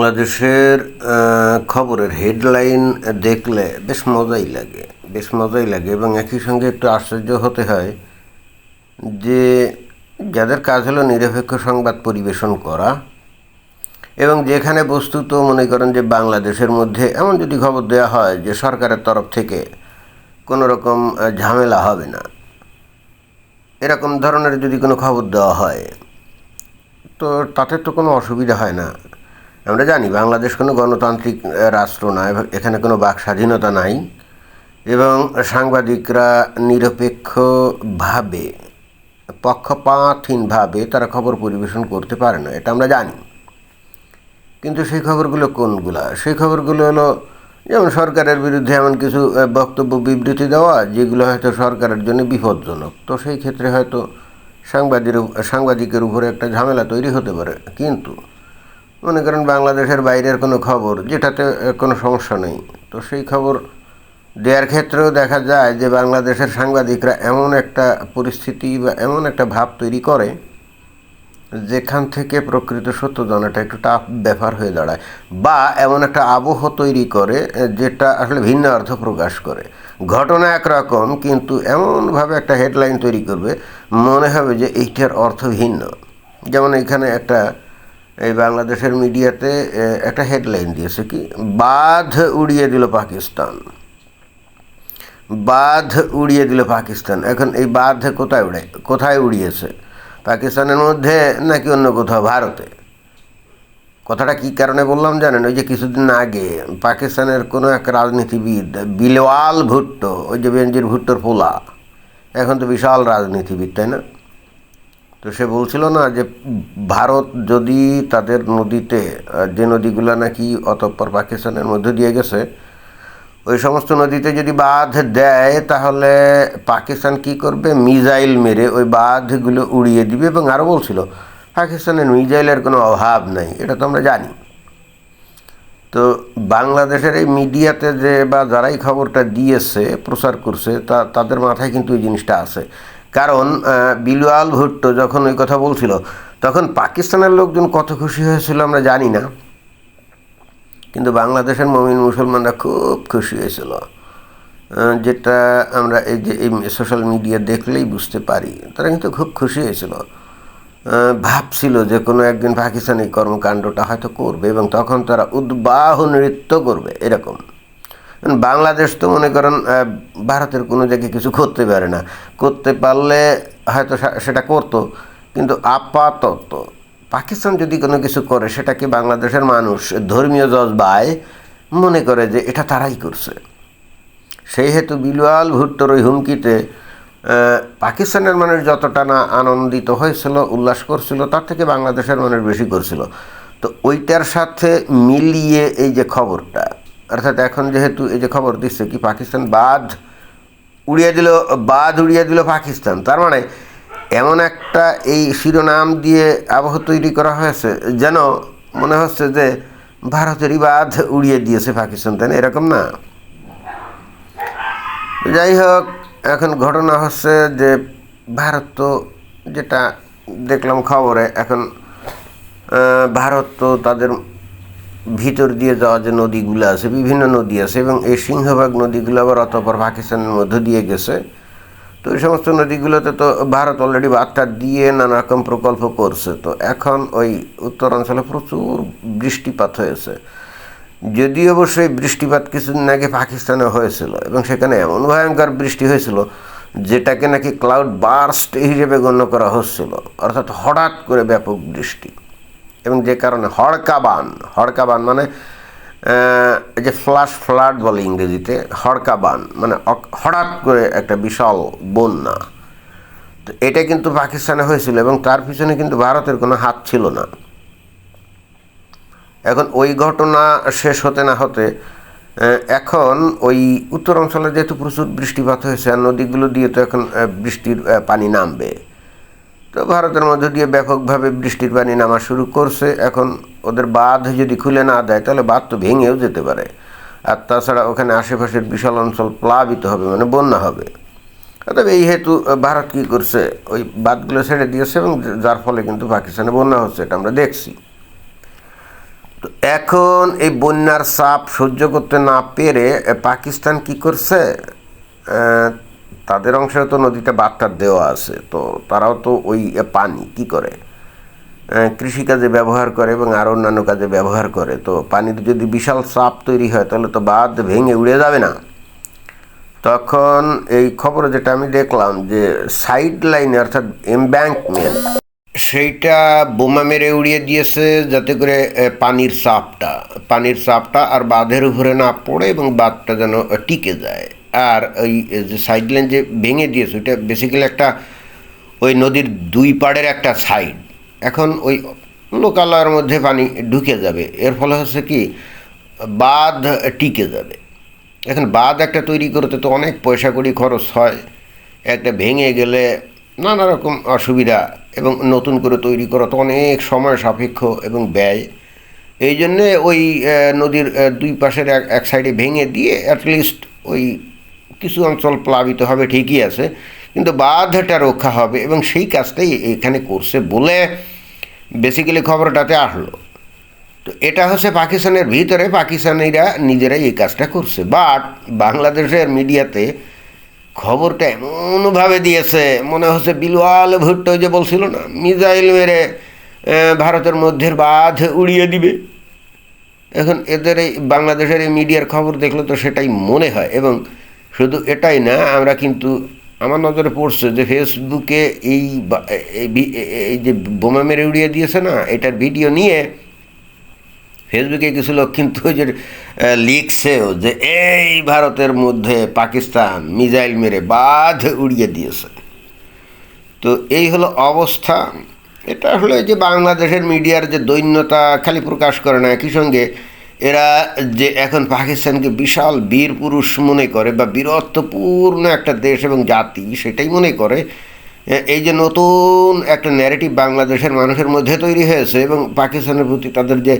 বাংলাদেশের খবরের হেডলাইন দেখলে বেশ মজাই লাগে, বেশ মজাই লাগে এবং একই সঙ্গে একটু আশ্চর্য হতে হয় যে যাদের কাজ হলো নিরপেক্ষ সংবাদ পরিবেশন করা এবং যেখানে বস্তুত মনে করেন যে বাংলাদেশের মধ্যে এমন যদি খবর দেওয়া হয় যে সরকারের তরফ থেকে কোনো রকম ঝামেলা হবে না, এরকম ধরনের যদি কোনো খবর দেওয়া হয়, তো তাতে তো কোনো অসুবিধা হয় না। আমরা জানি বাংলাদেশ কোনো গণতান্ত্রিক রাষ্ট্র না এখানে কোনো বাক স্বাধীনতা নাই। এবং সাংবাদিকরা নিরপেক্ষভাবে, পক্ষপাতহীনভাবে তারা খবর পরিবেশন করতে পারে না, এটা আমরা জানি। কিন্তু সেই খবরগুলো কোনগুলা? সেই খবরগুলো হলো, যেমন সরকারের বিরুদ্ধে এমন কিছু বক্তব্য, বিবৃতি দেওয়া, যেগুলো হয়তো সরকারের জন্য বিপজ্জনক। তো সেই ক্ষেত্রে হয়তো সাংবাদিক সাংবাদিকের উপরে একটা ঝামেলা তৈরি হতে পারে। কিন্তু মনে করেন বাংলাদেশের বাইরের কোনো খবর, যেটাতে কোনো সমস্যা নেই। তো সেই খবর দেওয়ার ক্ষেত্রেও দেখা যায় যে বাংলাদেশের সাংবাদিকরা এমন একটা পরিস্থিতি বা এমন একটা ভাব তৈরি করে, যেখান থেকে প্রকৃত সত্য জানাটা একটু টাফ ব্যাপার হয়ে দাঁড়ায়। বা এমন একটা আবহ তৈরি করে যেটা আসলে ভিন্ন অর্থ প্রকাশ করে। ঘটনা একরকম, কিন্তু এমনভাবে একটা হেডলাইন তৈরি করবে, মনে হবে যে এইটার অর্থ ভিন্ন। যেমন এখানে একটা এই বাংলাদেশের মিডিয়াতে একটা হেডলাইন দিয়েছে কি? বাঁধ উড়িয়ে দিল পাকিস্তান। বাঁধ উড়িয়ে দিল পাকিস্তান। এখন এই বাঁধ কোথায় উড়ে, কোথায় উড়িয়েছে? পাকিস্তানের মধ্যে নাকি অন্য কোথাও? ভারতে। কথাটা কী কারণে বললাম জানেন? ওই যে কিছুদিন আগে পাকিস্তানের কোনো এক রাজনীতিবিদ, বিলওয়াল ভুট্টো, ওই যে বেনজির ভুট্টোর পোলা, এখন তো বিশাল রাজনীতিবিদ, তাই না? তো সে বলছিল না যে ভারত যদি তাদের নদীতে যে নদীগুলো নাকি অতঃপর পাকিস্তানের মধ্যে দিয়ে গেছে, ওই সমস্ত নদীতে যদি বাঁধ দেয়, তাহলে পাকিস্তান কি করবে? মিজাইল মেরে ওই বাঁধগুলো উড়িয়ে দিবে এবং আরও বলছিল পাকিস্তানের মিজাইলের কোনো অভাব নাই। এটা তো আমরা জানি। তো বাংলাদেশের এই মিডিয়াতে যে বা যারাই খবরটা দিয়েছে, প্রচার করছে, তা, তাদের মাথায় কিন্তু এই জিনিসটা আছে। কারণ বিলওয়াল ভুট্টো যখন ওই কথা বলছিল, তখন পাকিস্তানের লোকজন কত খুশি হয়েছিল আমরা জানি না। কিন্তু বাংলাদেশের মমিন মুসলমানরা খুব খুশি হয়েছিল। যেটা আমরা এই যে এই সোশ্যাল মিডিয়া দেখলেই বুঝতে পারি, তারা কিন্তু খুব খুশি হয়েছিল। ভাবছিল যে কোনো একদিন পাকিস্তানি কর্মকাণ্ডটা হয়তো করবে এবং তখন তারা উদ্বাহ নৃত্য করবে, এরকম। বাংলাদেশ তো মনে করেন ভারতের কোনো জায়গায় কিছু করতে পারে না। করতে পারলে হয়তো সেটা করতো। কিন্তু আপাতত পাকিস্তান যদি কোনো কিছু করে সেটাকে বাংলাদেশের মানুষ, ধর্মীয় জজবায় মনে করে যে এটা তারাই করছে? সেই হেতু বিলওয়াল ভুট্টোর ওই হুমকিতে পাকিস্তানের মানুষ যতটা না আনন্দিত হয়েছিল, উল্লাস করছিল, তার থেকে বাংলাদেশের মানুষ বেশি করছিল। তো ওইটার সাথে মিলিয়ে এই যে খবরটা অর্থাৎ এখন যেহেতু এই যে খবর দিচ্ছে কি পাকিস্তান বাদ উড়িয়ে দিল, বাদ উড়িয়ে দিল পাকিস্তান। তার মানে এমন একটা এই শিরোনাম দিয়ে আবহ তৈরি করা হয়েছে, যেন মনে হচ্ছে যে ভারতেরই বাদ উড়িয়ে দিয়েছে পাকিস্তান, তাই এরকম না? যাই হোক, এখন ঘটনা হচ্ছে যে ভারত তো যেটা দেখলাম খবরে, এখন ভারত তো তাদের ভিতর দিয়ে যাওয়া যে নদীগুলো আছে, বিভিন্ন নদী আছে এবং এই সিংহভাগ নদীগুলো আবার অতপর পাকিস্তানের মধ্য দিয়ে গেছে। তো এই সমস্ত নদীগুলোতে তো ভারত অলরেডি বার্তা দিয়ে নানা রকম প্রকল্প করছে। তো এখন ওই উত্তরাঞ্চলে প্রচুর বৃষ্টিপাত হয়েছে। যদিও অবশ্যই বৃষ্টিপাত কিছুদিন আগে পাকিস্তানে হয়েছিল এবং সেখানে এমন ভয়ঙ্কর বৃষ্টি হয়েছিল যেটাকে নাকি ক্লাউড বার্স্ট হিসেবে গণ্য করা হচ্ছিল। অর্থাৎ হঠাৎ করে ব্যাপক বৃষ্টি। এবং যে কারণে হড়কাবান হড়কাবান মানে যে ফ্লাশ ফ্লাড বলে ইংরেজিতে, হড়কাবান মানে হঠাৎ করে একটা বিশাল বন্যা। তো এটা কিন্তু পাকিস্তানে হয়েছিল এবং তার পিছনে কিন্তু ভারতের কোনো হাত ছিল না। এখন ওই ঘটনা শেষ হতে না হতে এখন ওই উত্তর অঞ্চলে যেহেতু প্রচুর বৃষ্টিপাত হয়েছে, আর নদীগুলো দিয়ে তো এখন বৃষ্টির পানি নামবে। তো ভারতের মধ্য দিয়ে ব্যাপকভাবে বৃষ্টির পানি নামা শুরু করছে। এখন ওদের বাঁধ যদি খুলে না দেয়, তাহলে বাঁধ তো ভেঙেও যেতে পারে। আর তাছাড়া ওখানে আশেপাশের বিশাল অঞ্চল প্লাবিত হবে মানে বন্যা হবে। তবে এই হেতু ভারত কী করছে? ওই বাঁধগুলো ছেড়ে দিয়েছে এবং যার ফলে কিন্তু পাকিস্তানে বন্যা হচ্ছে, এটা আমরা দেখছি। তো এখন এই বন্যার চাপ সহ্য করতে না পেরে পাকিস্তান কি করছে? তাদের অংশে তো নদীতে বার্তা দেওয়া আছে, তো তারাও তো ওই পানি, কি করে? কৃষিকাজে ব্যবহার করে এবং আরও অন্যান্য কাজে ব্যবহার করে, তো পানির যদি বিশাল চাপ তৈরি হয়, তাহলে তো বাঁধ ভেঙে উড়ে যাবে না। তখন এই খবরে যেটা আমি দেখলাম যে সাইড লাইনে অর্থাৎ এমব্যাঙ্কমেন্ট সেইটা বোমা মেরে উড়িয়ে দিয়েছে যাতে করে পানির চাপটা পানির চাপটা আর বাঁধের উপরে না পড়ে এবং বাঁধটা যেন টিকে যায়। আর ওই যে সাইড লাইন যে ভেঙে দিয়েছে, ওইটা বেসিক্যালি একটা ওই নদীর দুই পাড়ের একটা সাইড এখন ওই লোকালয়ের মধ্যে পানি ঢুকে যাবে। এর ফলে হচ্ছে কি, বাঁধ টিকে যাবে। এখন বাঁধ একটা তৈরি করতে তো অনেক পয়সা কড়ি খরচ হয়। একটা ভেঙে গেলে নানা রকম অসুবিধা এবং নতুন করে তৈরি করা তো অনেক সময় সাপেক্ষ এবং ব্যয়। এই জন্যে ওই নদীর দুই পাশের এক সাইডে ভেঙে দিয়ে অ্যাটলিস্ট ওই কিছু অঞ্চল প্লাবিত হবে, ঠিকই আছে, কিন্তু বাঁধটা রক্ষা হবে এবং সেই কাজটাই এখানে করছে বলে বেসিক্যালি খবরটাতে আসলো। তো এটা হচ্ছে পাকিস্তানের ভিতরে, পাকিস্তানিরা নিজেরাই এই কাজটা করছে। বাট বাংলাদেশের মিডিয়াতে খবরটা এমনভাবে দিয়েছে, মনে হচ্ছে বিলওয়াল ভুট্টো যে বলছিল না, মিসাইল মেরে ভারতের মধ্যের বাঁধ উড়িয়ে দিবে। এখন এদের এই, বাংলাদেশের এই মিডিয়ার খবর দেখলে তো সেটাই মনে হয় এবং শুধু এটাই না, আমরা কিন্তু আমার নজরে পড়ছে যে ফেসবুকে এই এই যে বোমা মেরে উড়িয়ে দিয়েছে না, এটার ভিডিও নিয়ে ফেসবুকে কিছু লোক কিন্তু যে লিখছেও যে এই ভারতের মধ্যে পাকিস্তান মিজাইল মেরে বাঁধ উড়িয়ে দিয়েছে। তো এই হলো অবস্থা। এটা হলো যে বাংলাদেশের মিডিয়ার যে দৈন্যতা খালি প্রকাশ করে না, একই সঙ্গে এরা যে এখন পাকিস্তানকে বিশাল বীর পুরুষ মনে করে বা বীরত্বপূর্ণ একটা দেশ এবং জাতি সেটাই মনে করে এই যে নতুন একটা ন্যারেটিভ বাংলাদেশের মানুষের মধ্যে তৈরি হয়েছে এবং পাকিস্তানের প্রতি তাদের যে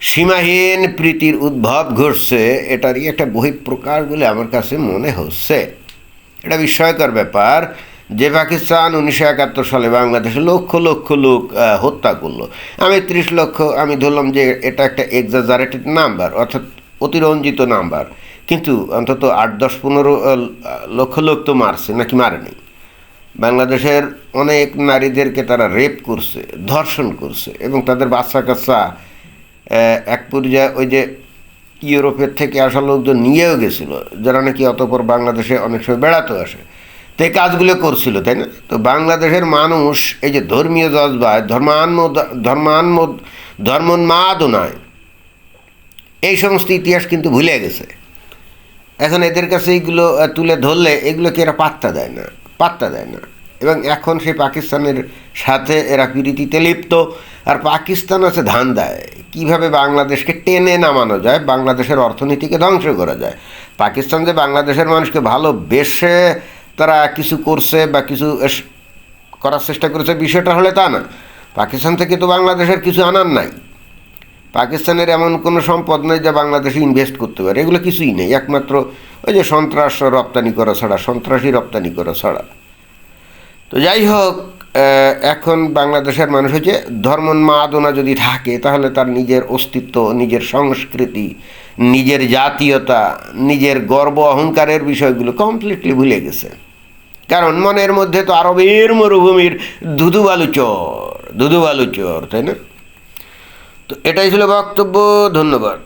সীমাহীন প্রীতির উদ্ভব ঘটছে, এটারই একটা বহিঃপ্রকাশ বলে আমার কাছে মনে হচ্ছে। এটা বিস্ময়কর ব্যাপার। যে পাকিস্তান উনিশশো একাত্তর সালে বাংলাদেশে লক্ষ লক্ষ লোক হত্যা করল। আমি ত্রিশ লক্ষ, আমি ধরলাম যে এটা একটা এক্সাজারেটেড নাম্বার অর্থাৎ অতিরঞ্জিত নাম্বার কিন্তু অন্তত আট, দশ, পনেরো লক্ষ লোক তো মারছে, নাকি মারেনি? বাংলাদেশের অনেক নারীদেরকে তারা রেপ করছে, ধর্ষণ করছে, এবং তাদের বাচ্চা কাচ্চা এক পর্যায়ে ওই যে ইউরোপের থেকে আসা লোকজন নিয়েও গেছিল, যারা নাকি অতপর বাংলাদেশে অনেক সময় বেড়াতে আসে। এই কাজগুলো করছিল, তাই না? তো বাংলাদেশের মানুষ এই যে ধর্মীয় জজবায় ধর্মান্ম ধর্মান্ম ধর্মোন্মাদনায়, এই সমস্ত ইতিহাস কিন্তু ভুলে গেছে। এখন এদের কাছে এইগুলো তুলে ধরলে এগুলোকে এরা পাত্তা দেয় না, পাত্তা দেয় না। এবং এখন সেই পাকিস্তানের সাথে এরা পিরিতিতে লিপ্ত। আর পাকিস্তান আছে ধান দেয় কীভাবে বাংলাদেশকে টেনে নামানো যায়, বাংলাদেশের অর্থনীতিকে ধ্বংস করা যায়? পাকিস্তান যে বাংলাদেশের মানুষকে ভালোবেসে তারা কিছু করছে বা কিছু করার চেষ্টা করেছে, বিষয়টা হলে তা না। পাকিস্তান থেকে তো বাংলাদেশের কিছু আনার নাই। পাকিস্তানের এমন কোনো সম্পদ নেই যা বাংলাদেশে ইনভেস্ট করতে পারে। এগুলো কিছুই নেই। একমাত্র ওই যে সন্ত্রাস রপ্তানি করা ছাড়া, সন্ত্রাসী রপ্তানি করা ছাড়া। তো যাই হোক এখন বাংলাদেশের মানুষ হচ্ছে ধর্মোন্মাদনা যদি থাকে, তাহলে তার নিজের অস্তিত্ব, নিজের সংস্কৃতি, নিজের জাতীয়তা, নিজের গর্ব, অহংকারের বিষয়গুলো কমপ্লিটলি ভুলে গেছে। কারণ মনের মধ্যে তো আরবের মরুভূমির ধুধু বালু চর চর, তাই না? তো এটাই ছিল বক্তব্য, ধন্যবাদ।